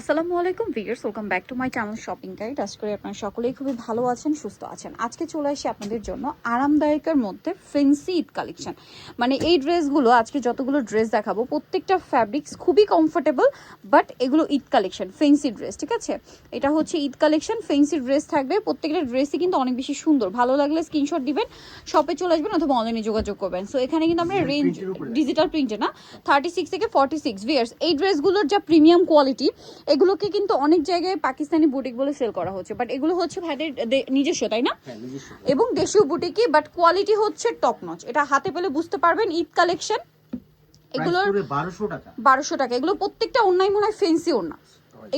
আসসালামু আলাইকুম viewers welcome back to my channel shopping guide. আশা করি আপনারা সকলেই খুবই ভালো আছেন সুস্থ আছেন। আজকে চলে আসি আপনাদের জন্য আরামদায়কের মধ্যে ফেন্সি ঈদ কালেকশন। মানে এই ড্রেসগুলো আজকে যতগুলো ড্রেস দেখাবো প্রত্যেকটা ফ্যাব্রিক্স খুবই কমফোর্টেবল বাট এগুলো ঈদ কালেকশন ফেন্সি ড্রেস ঠিক আছে? এটা হচ্ছে ঈদ কালেকশন ফেন্সি ড্রেস থাকবে প্রত্যেকটা ড্রেসই কিন্তু অনেক বেশি সুন্দর। ভালো লাগলে স্ক্রিনশট দিবেন শপে চলে আসবেন অথবা অনলাইনে যোগাযোগ করবেন। সো এখানে কিন্তু আমরা রেঞ্জ ডিজিটাল প্রিন্টে না থার্টি সিক্স থেকে ফর্টি সিক্স ভিয়ার্স এই ড্রেসগুলোর যা প্রিমিয়াম কোয়ালিটি এগুলোকে কিন্তু অনেক জায়গায় পাকিস্তানি বুটিক বলে সেল করা হচ্ছে বাট এগুলো হচ্ছে ভাইদের নিজস্ব তাই না? হ্যাঁ এবং দেশীয় বুটিকই বাট কোয়ালিটি হচ্ছে টপ নচ এটা হাতে পেলে বুঝতে পারবেন ঈদ কালেকশন এগুলোর বারোশো টাকা। বারোশো টাকা। এগুলো প্রত্যেকটা অন্যায় মনে হয় ফেন্সি ওড়না।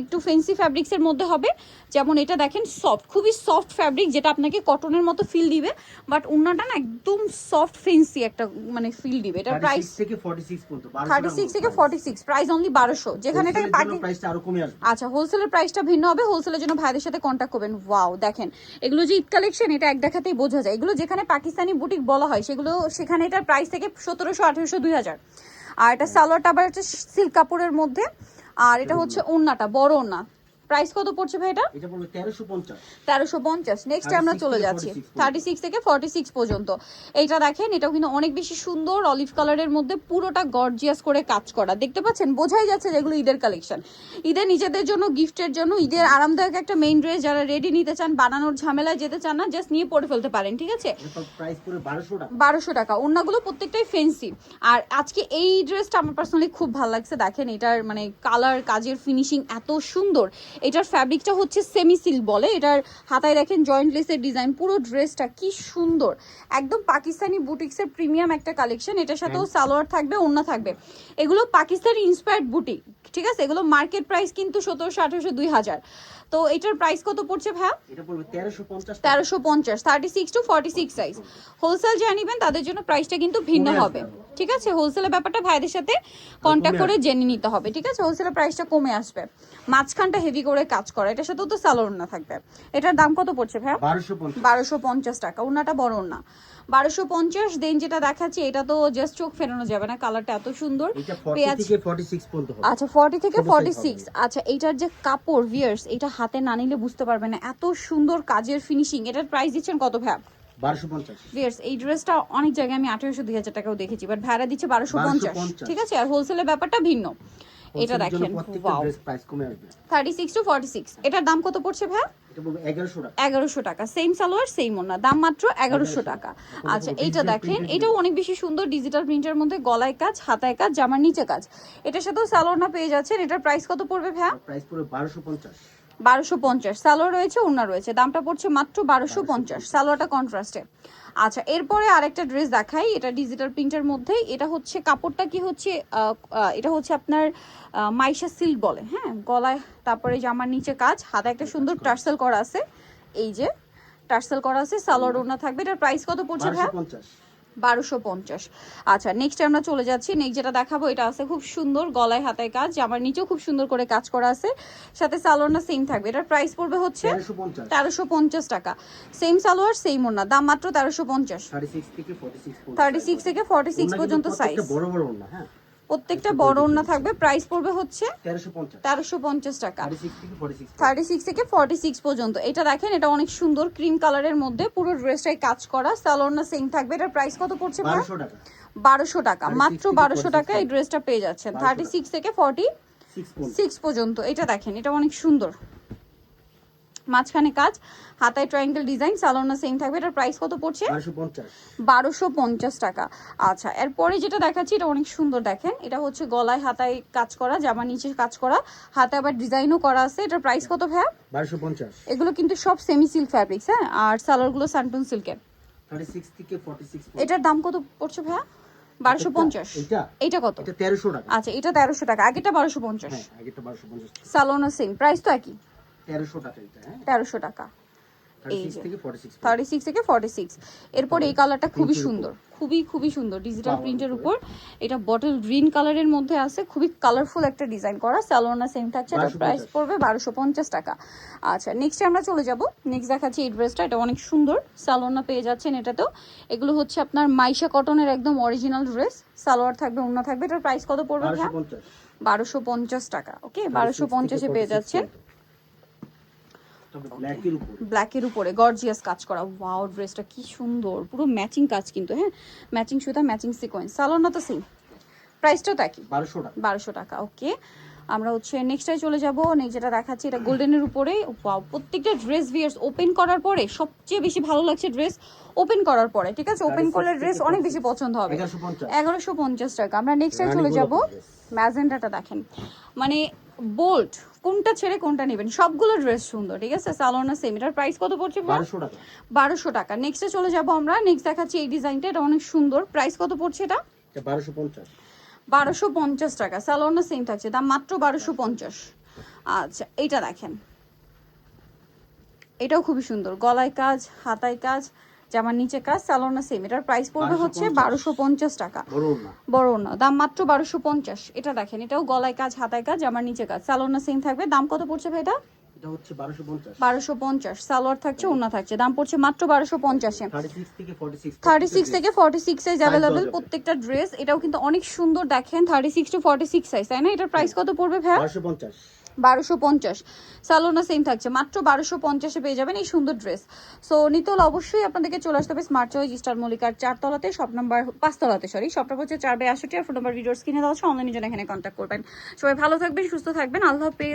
একটু ফেন্সি ফ্যাব্রিক্সের মধ্যে হবে। যেমন এটা দেখেন সফট খুবই সফট ফ্যাব্রিক যেটা আপনাকে কটনের মতো ফিল দিবে। বাট ওড়নাটা না একদম সফট ফেন্সি একটা মানে ফিল দিবে। এটা প্রাইস থেকে 46 পর্যন্ত 1200 থার্টি সিক্স থেকে ফর্টি সিক্স প্রাইস অনলি বারোশো। যেখানে এটা পার্টি প্রাইসটা আরও কমে আসবে। আচ্ছা হোলসেলের প্রাইসটা ভিন্ন হবে। হোলসেলের জন্য ভাইদের সাথে কন্ট্যাক্ট করবেন। ওয়াও দেখেন এগুলো যে ঈদ কালেকশন এটা এক দেখাতেই বোঝা যায়। এগুলো যেখানে পাকিস্তানি বুটিক বলা হয় সেগুলো সেখানে এটার প্রাইস থেকে সতেরোশো আঠেরোশো দুই হাজার। আর এটা সালোয়ারটা আবার হচ্ছে সিল্ক কাপড়ের মধ্যে। আর এটা হচ্ছে ওড়নাটা বড় ওড়না। প্রাইস কত পড়ছে ভাই এটা? এটা বলব 1350 তেরোশো পঞ্চাশ। নেক্সট আমরা চলে যাচ্ছি। 46 থার্টি সিক্স থেকে ফর্টি সিক্স পর্যন্ত। এইটা দেখেন এটাও কিন্তু অনেক বেশি সুন্দর অলিভ কালারের মধ্যে পুরোটা গর্জিয়াস করে কাজ করা। দেখতে পাচ্ছেন? বোঝাই যাচ্ছে যেগুলো ঈদের কালেকশন ঈদের নিজেদের জন্য গিফটের জন্য ঈদের আরামদায়ক একটা মেইন ড্রেস যারা রেডি নিতে চান বানানোর ঝামেলায় যেতে চান না জাস্ট নিয়ে পরে ফেলতে পারেন ঠিক আছে? প্রাইস পুরো 1200 টাকা। বারোশো টাকা। ওড়নাগুলো প্রত্যেকটাই ফেন্সি আর আজকে এই ড্রেসটা আমার পার্সোনালি খুব ভালো লাগছে। দেখেন এটার মানে কালার কাজের ফিনিশিং এত সুন্দর। এটার ফ্যাব্রিকটা হচ্ছে সেমি সিল্ক বলে। এটার হাতায় দেখেন জয়েন্টলেসের ডিজাইন পুরো ড্রেসটা কি সুন্দর। একদম পাকিস্তানি বুটিক্সের প্রিমিয়াম একটা কালেকশন এটার সাথেও সালোয়ার থাকবে অন্য থাকবে। এগুলো পাকিস্তানি ইন্সপায়ার্ড বুটিক ঠিক আছে? এগুলো মার্কেট প্রাইস কিন্তু সতেরোশো আঠেরোশো দুই হাজার। তো এটার প্রাইস কত পড়ছে ভাইয়া? এটা পড়বে 1350 টাকা। তেরোশো পঞ্চাশ thirty six to forty six size wholesale যারা নিবেন তাদের জন্য প্রাইসটা কিন্তু ভিন্ন হবে। ঠিক আছে? হোলসেলের ব্যাপারটা ভাইদের সাথে কন্ট্যাক্ট করে জেনে নিতে হবে। ঠিক আছে? হোলসেলের প্রাইসটা কমে আসবে। মাঝখানটা হেভি করে কাজ করা। এটার সাথেও তো সালোয়ার না থাকবে। এটার দাম কত পড়ছে ভাইয়া? 1250 বারোশো পঞ্চাশ টাকা। ওনাটা বড় না বারোশো পঞ্চাশ দেন যেটা দেখাচ্ছি এটা তো জাস্ট চোখ ফেরানো যাবে না। কালারটা এত সুন্দর। পেঁয়াজ 40 থেকে 46 পর্যন্ত হবে। আচ্ছা ফর্টি থেকে ফর্টি। সিক্স আচ্ছা এইটার যে কাপড় ভিয়ার্স এটা হাতে না নিলে বুঝতে পারবে না। এত সুন্দর কাজের ফিনিশিং এটার প্রাইস দিচ্ছেন কত ভ্যা 1250 ভিয়ার্স এই ড্রেসটা অনেক জায়গায় আমি আঠেরোশো দুই হাজার টাকাও দেখেছি বাট ভাড়া দিচ্ছে বারোশো পঞ্চাশ। ঠিক আছে? আর হোলসেলের ব্যাপারটা ভিন্ন। এটা দেখেন wow thirty six to forty six এটার দাম কত পড়ছে ভ্যা 1100 টাকা। এগারোশো টাকা। সেম সালোয়ার সেম ওনা দাম মাত্র এগারোশো 1100 টাকা। আচ্ছা এইটা দেখেন এটাও অনেক বেশি সুন্দর ডিজিটাল প্রিন্টের মধ্যে গলায় কাজ হাতায় কাজ জামার নিচে কাজ। এটার সাথেও সালোয়ার না পেয়ে যাচ্ছেন। এটার প্রাইস কত পড়বে ভ্যা প্রাইস পুরো 1250 বারোশো পঞ্চাশ। সালোয়ার রয়েছে ওড়না রয়েছে। দামটা পড়ছে মাত্র বারোশো পঞ্চাশ। সালোয়ারটা কন্ট্রাস্টে। আচ্ছা এরপরে আরেকটা ড্রেস দেখাই। এটা ডিজিটাল প্রিন্টের মধ্যেই এটা হচ্ছে কাপড়টা কি হচ্ছে এটা হচ্ছে আপনার মাইশা সিল্ক বলে। হ্যাঁ গলায় তারপরে জামার নিচে কাজ। হাতে একটা সুন্দর টার্সেল করা আছে। এই যে টার্সেল করা আছে সালোয়ার ওড়না থাকবে। এটার প্রাইস কত পড়ছে ভাই 1250 বারোশো পঞ্চাশ। আচ্ছা নেক্সট আমরা চলে যাচ্ছি। নেক্সট যেটা দেখাবো এটা আছে খুব সুন্দর গলায় হাতায় কাজ। আমার নিচেও খুব সুন্দর করে কাজ করা আছে। সাথে সালোয়ারটা সেম থাকবে। এটার প্রাইস পড়বে হচ্ছে 1350 তেরোশো পঞ্চাশ টাকা। সেম সালোয়ার সেম ওড়না। দাম মাত্র তেরোশো পঞ্চাশ। 36 থেকে 46 পর্যন্ত। থার্টি সিক্স থেকে ফর্টি সিক্স পর্যন্ত সাইজ বড় বড় হ্যাঁ। প্রত্যেকটা বড় ওড়না থাকবে। প্রাইস পড়বে হচ্ছে তেরোশো পঞ্চাশ। টাকা। 36 থেকে 46 থার্টি সিক্স থেকে ফর্টি সিক্স পর্যন্ত। এটা দেখেন এটা অনেক সুন্দর ক্রিম কালারের মধ্যে পুরো ড্রেসটাই কাজ করা। সালোরনা সেম থাকবে। এটার প্রাইস কত পড়ছে ভাই? 1200 টাকা। বারোশো টাকা। মাত্র বারোশো টাকা এই ড্রেসটা পেয়ে যাচ্ছেন। থার্টি সিক্স থেকে ফর্টি সিক্স পর্যন্ত। এটা দেখেন এটা অনেক সুন্দর। মাঝখানে কাজ হাতায় ট্রায়াঙ্গেল ডিজাইন সালোনা সেম থাকবে এটার প্রাইস কত পড়ছে? 1250 বারোশো পঞ্চাশ টাকা। আচ্ছা এরপরে যেটা দেখাচ্ছি এটা অনেক সুন্দর দেখেন এটা হচ্ছে গলায় হাতায় কাজ করা জামা নিচে কাজ করা হাতে আবার ডিজাইনও করা আছে এটার প্রাইস কত ভাইয়া? 1250 এগুলো কিন্তু সব সেমি সিল্ক ফ্যাব্রিক্স হ্যাঁ? আর সালোয়ারগুলো সানটুন সিল্কের 36 থেকে 46 এটার দাম কত পড়ছে ভাইয়া? বারোশো পঞ্চাশ। এটা? কত? এটা 1300 টাকা। আচ্ছা এটা তেরোশো টাকা আগেটা বারোশো পঞ্চাশ। আগেটা 1250 সালোনা সেম প্রাইস তো একই। 1300 টাকা এটা হ্যাঁ? তেরোশো টাকা। এই যে। থার্টি সিক্স থেকে ফর্টি সিক্স এরপর এই কালারটা খুবই সুন্দর খুবই খুবই সুন্দর ডিজিটাল প্রিন্টের উপর। এটা বটল গ্রিন কালারের মধ্যে আছে খুবই কালারফুল একটা ডিজাইন করা। স্যালোনা সেম থাকছে এটা প্রাইস পড়বে বারোশো পঞ্চাশ টাকা। আচ্ছা নেক্সট আমরা চলে যাব। নেক্সট দেখাচ্ছি এই ড্রেসটা এটা অনেক সুন্দর। স্যালোনা পেয়ে যাচ্ছেন এটাতেও। এগুলো হচ্ছে আপনার মাইশা কটনের একদম অরিজিনাল ড্রেস সালোয়ার থাকবে অন্য থাকবে। এটার প্রাইস কত পড়বে ভাইয়া? 1250 বারোশো পঞ্চাশ টাকা ওকে বারোশো পঞ্চাশে পেয়ে যাচ্ছেন। ব্ল্যাকের উপর। গর্জিয়াস কাজ করা। ওয়াও ড্রেসটা কি সুন্দর। পুরো ম্যাচিং কাজ কিন্তু হ্যাঁ? ম্যাচিং সুতা ম্যাচিং সিকোয়েন্স সালোনা তো সেম প্রাইসটাও তা কি বারোশো টাকা। বারোশো টাকা ওকে আমরা হচ্ছে নেক্সটটাই চলে যাব। নেক্সট যেটা দেখাচ্ছি এটা গোল্ডেনের উপরে। ওয়াও প্রত্যেকটা ড্রেস ভিয়ার্স ওপেন করার পরে সবচেয়ে বেশি ভালো লাগছে ড্রেস ওপেন করার পরে ঠিক আছে? ওপেন করলে ড্রেস অনেক বেশি পছন্দ হবে। এগারোশো পঞ্চাশ। টাকা। আমরা নেক্সটে রানী চলে যাব। ম্যাজেন্টাটা দেখেন। মানে বোল্ট কোনটা ছেড়ে কোনটা নেবেন? সবগুলো ড্রেস সুন্দর ঠিক আছে? সালোনা সেম এটার প্রাইস কত পড়ছে বারোশো টাকা। বারোশো টাকা। নেক্সটে চলে যাব আমরা। নেক্সট দেখাচ্ছি এই ডিজাইনটা এটা অনেক সুন্দর। প্রাইস কত পড়ছে এটা? এটা বারোশো পঞ্চাশ। বারোশো পঞ্চাশ টাকা। সালোনা সেম থাকছে। দাম মাত্র বারোশো পঞ্চাশ। আচ্ছা এইটা দেখেন। এটাও খুবই সুন্দর। গলায় কাজ হাতায় কাজ। জামার নিচে কাজ সালোনা সেম এটার প্রাইস পড়বে হচ্ছে বারোশো পঞ্চাশ টাকা। বড় না দাম মাত্র বারোশো পঞ্চাশ। এটা দেখেন এটাও গলায় কাজ হাতায় কাজ আমার নিচে কাজ। সালোয়ার সেম থাকবে। দাম কত পড়ছে ভাই এটা? এটা বারোশো পঞ্চাশ। সালোয়ার থাকছে ওনা থাকছে। দাম পড়ছে মাত্র বারোশো পঞ্চাশে থার্টি সিক্স থেকে ফর্টি সিক্স থার্টি সিক্স থেকে ফর্টি সিক্স সাইজ অ্যাভেলেবেল প্রত্যেকটা ড্রেস এটাও কিন্তু অনেক সুন্দর দেখেন thirty six to forty six size তাই না? এটার প্রাইস কত পড়বে ভাই বারোশো পঞ্চাশ। বারোশো পঞ্চাশ। সালোনা সেম থাকছে। মাত্র বারোশো পঞ্চাশে পেয়ে যাবেন এই সুন্দর ড্রেস সো নিতল অবশ্যই আপনাদেরকে চলে আসতে হবে স্মার্ট চয়েস স্টার মল্লিকার চারতলাতে সব নাম্বার পাঁচতলাতে সরি সবটা হচ্ছে চার বাই আষট্টি আর ফোন নাম্বার ভিডিওস কিনে দেওয়া আছে। অনলাইনের জন্য এখানে কন্ট্যাক্ট করবেন। সবাই ভালো থাকবেন, সুস্থ থাকবেন। আল্লাহ হাফেজ।